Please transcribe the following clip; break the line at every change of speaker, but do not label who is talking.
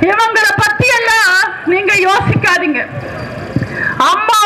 இவங்களை பத்தி எல்லாம் நீங்க யோசிக்காதீங்க. அம்மா